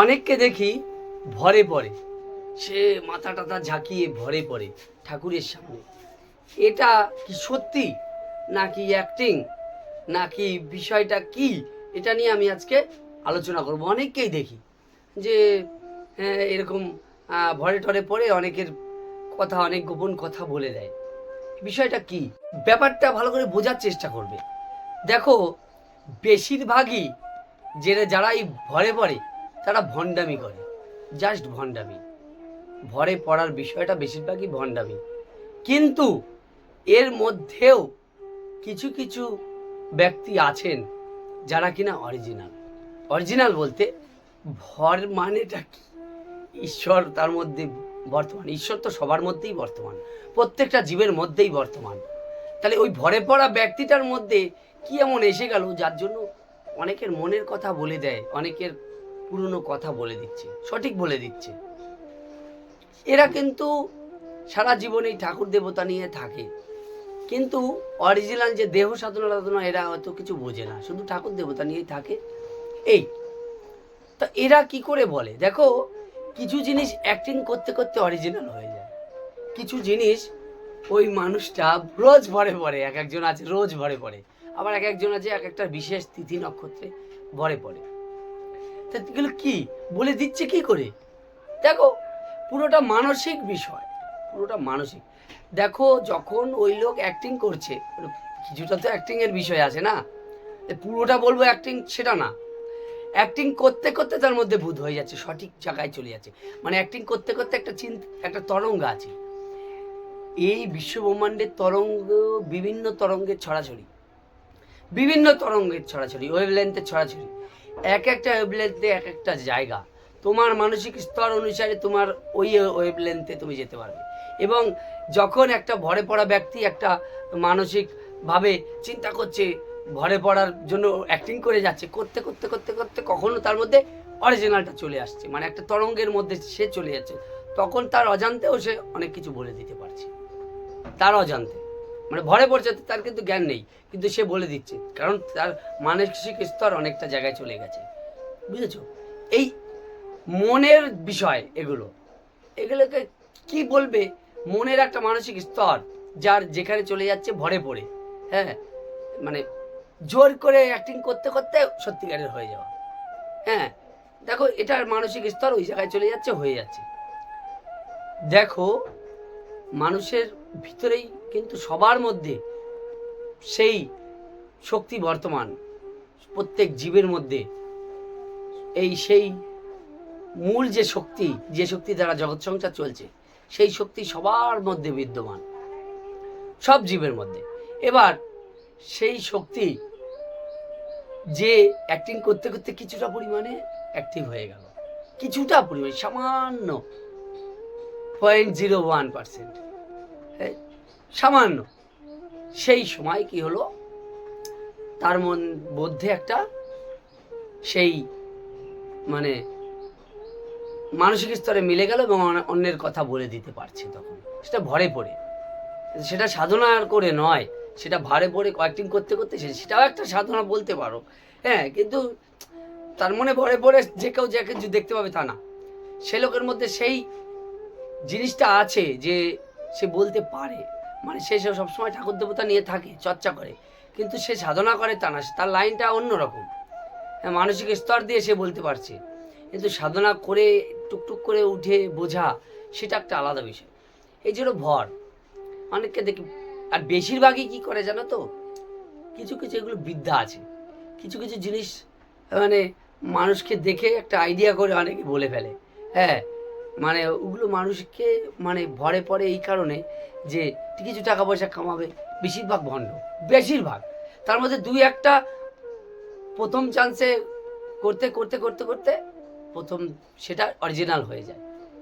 অনেককে দেখি ভরে পড়ে। সে মাথা টাথা ঝাঁকিয়ে ভরে পড়ে ঠাকুরের সামনে। এটা কি সত্যি? নাকি অ্যাক্টিং নাকি বিষয়টা কি? এটা নিয়ে আমি আজকে আলোচনা করব। অনেককেই দেখি যে হ্যাঁ, এরকম ভরে টরে পড়ে অনেকের কথা অনেক গোপন কথা বলে দেয়। বিষয়টা কি? ব্যাপারটা ভালো করে বোঝার চেষ্টা করবে। দেখো বেশিরভাগই যে যারা এই ভরে পড়ে তারা ভণ্ডামি করে জাস্ট ভণ্ডামি। ভরে পড়ার বিষয়টা বেশিরভাগই ভণ্ডামি। কিন্তু এর মধ্যেও কিছু কিছু ব্যক্তি আছেন যারা কিনা অরিজিনাল অরিজিনাল বলতে ভর মানেটা কি? ঈশ্বর তার মধ্যে বর্তমান। ঈশ্বর তো সবার মধ্যেই বর্তমান। প্রত্যেকটা জীবের মধ্যেই বর্তমান। তাহলে ওই ভরে পড়া ব্যক্তিটার মধ্যে কি এমন এসে গেল যার জন্য অনেকের মনের কথা বলে দেয়, অনেকের পুরনো কথা বলে দিচ্ছে, সঠিক বলে দিচ্ছে। এরা কিন্তু সারা জীবনে এই ঠাকুর দেবতা নিয়ে থাকে। কিন্তু অরিজিনাল যে দেহ সাধনা সাধনা এরা হয়তো কিছু বোঝে না, শুধু ঠাকুর দেবতা নিয়েই থাকে। এই, তা এরা কি করে বলে? দেখো, কিছু জিনিস অ্যাক্টিং করতে করতে অরিজিনাল হয়ে যায়। কিছু জিনিস ওই মানুষটা রোজ ভরে পড়ে, এক একজন আছে রোজ ভরে পড়ে। আবার এক একজন আছে এক একটা বিশেষ তিথি নক্ষত্রে ভরে পড়ে। তা এগুলো কি? বলে দিচ্ছে কি করে? দেখো, পুরোটা মানসিক বিষয়, পুরোটা মানসিক। দেখো, যখন ওই লোক অ্যাক্টিং করছে, কিছুটা তো অ্যাক্টিং এর বিষয় আছে না? পুরোটা বলব অ্যাক্টিং সেটা না। অ্যাক্টিং করতে করতে তার মধ্যে ভূত হয়ে যাচ্ছে, সঠিক জায়গায় চলে যাচ্ছে। মানে অ্যাক্টিং করতে করতে একটা চিন্তা, একটা তরঙ্গ আছে। এই বিশ্বব্রহ্মাণ্ডের তরঙ্গ, বিভিন্ন তরঙ্গের ছড়াছড়ি। বিভিন্ন তরঙ্গের ছড়াছড়ি ওয়েভ ওয়েভলেন্থের ছড়াছড়ি। এক একটা ওয়েভলেন্থে এক একটা জায়গা। তোমার মানসিক স্তর অনুসারে তোমার ওই ওয়েভলেন্থে তুমি যেতে পারবে। এবং যখন একটা ভরে পড়া ব্যক্তি একটা মানসিকভাবে চিন্তা করছে ভরে পড়ার জন্য অ্যাক্টিং করে যাচ্ছে, করতে করতে করতে করতে কখনো তার মধ্যে অরিজিনালটা চলে আসছে। মানে একটা তরঙ্গের মধ্যে সে চলে যাচ্ছে। তখন তার অজান্তেও সে অনেক কিছু বলে দিতে পারছে। তার অজান্তে। মানে ভরে পড়ছে তার কিন্তু জ্ঞান নেই। কিন্তু সে বলে দিচ্ছে, কারণ তার মানসিক স্তর অনেকটা জায়গায় চলে গেছে। বুঝেছ? এই মনের বিষয় এগুলো, এগুলোকে কি বলবে? মনের একটা মানসিক স্তর, যার যেখানে চলে যাচ্ছে ভরে পড়ে হ্যাঁ? মানে জোর করে অ্যাক্টিং করতে করতে সত্যিকারের হয়ে যাওয়া হ্যাঁ? দেখো, এটার মানসিক স্তর ওই জায়গায় চলে যাচ্ছে, হয়ে যাচ্ছে। দেখো মানুষের ভিতরেই কিন্তু সবার মধ্যে সেই শক্তি বর্তমান, প্রত্যেক জীবের মধ্যে। এই সেই মূল যে শক্তি যে শক্তি দ্বারা জগৎ সংসার চলছে, সেই শক্তি সবার মধ্যে বিদ্যমান। সব জীবের মধ্যে। এবার সেই শক্তি যে অ্যাক্টিং করতে করতে কিছুটা পরিমাণে অ্যাক্টিভ হয়ে গেল। কিছুটা পরিমাণে, সামান্য পয়েন্ট জিরো ওয়ান পার্সেন্ট। সামান্য। সেই সময় কি হলো? তার মন, মধ্যে একটা সেই মানে মানসিক স্তরে মিলে গেল এবং অন্যের কথা বলে দিতে পারছে তখন। সেটা ভরে পড়ে। সেটা সাধনা করে নয়, সেটা ভারে পড়ে অ্যাক্টিং করতে করতে সেটাও একটা সাধনা বলতে পারো। হ্যাঁ কিন্তু তার মনে ভরে পড়ে যে কেউ যে দেখতে পাবে তা না। সে লোকের মধ্যে সেই জিনিসটা আছে যে সে বলতে পারে। মানে সে সবসময় ঠাকুর দেবতা নিয়ে থাকে, চর্চা করে। কিন্তু সে সাধনা করে তা না, তার লাইনটা অন্যরকম হ্যাঁ মানসিক স্তর দিয়ে সে বলতে পারছে। কিন্তু সাধনা করে, টুকটুক করে উঠে বোঝা, সেটা একটা আলাদা বিষয়। এই যে হলো ভর। অনেককে দেখি, আর বেশিরভাগই কি করে জানো তো? কিছু কিছু এগুলো বিদ্যা আছে। কিছু কিছু জিনিস মানে মানুষকে দেখে একটা আইডিয়া করে অনেকে বলে ফেলে। হ্যাঁ মানে ওগুলো মানুষকে মানে ভরে পড়ে এই কারণে যে কিছু টাকা পয়সা কামাবে, বেশিরভাগ ভণ্ড, বেশিরভাগ। তার মধ্যে দুই একটা প্রথম চান্সে করতে করতে করতে করতে প্রথম সেটা অরিজিনাল হয়ে যায়।